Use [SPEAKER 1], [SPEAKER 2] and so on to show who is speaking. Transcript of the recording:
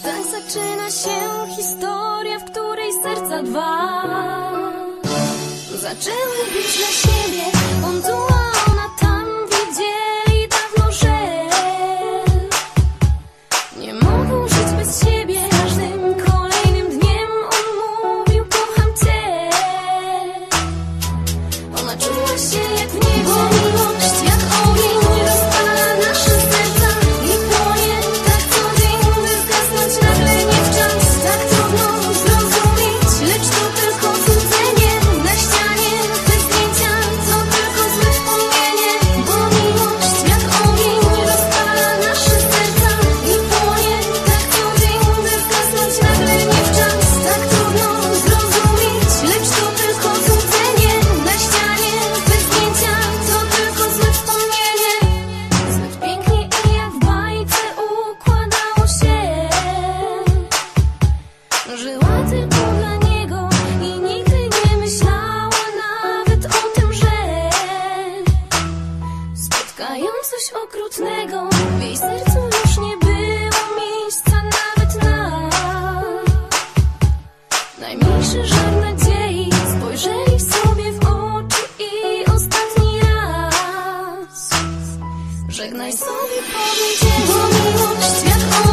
[SPEAKER 1] Tak zaczyna się historia, w której serca dwa. Zaczęły być na siebie, on tu, a ona tam Widzieli dawno, że nie mogą żyć bez siebie. Każdym kolejnym dniem on mówił kocham cię. Ona czuła się jak nie Żyła tylko dla niego i nigdy nie myślała nawet o tym, że spotkają coś okrutnego. W jej sercu już nie było miejsca nawet na najmniejszy żar nadziei. Spojrzeli sobie w oczy i ostatni raz. Żegnaj sobie powiedzieć, bo miłość świat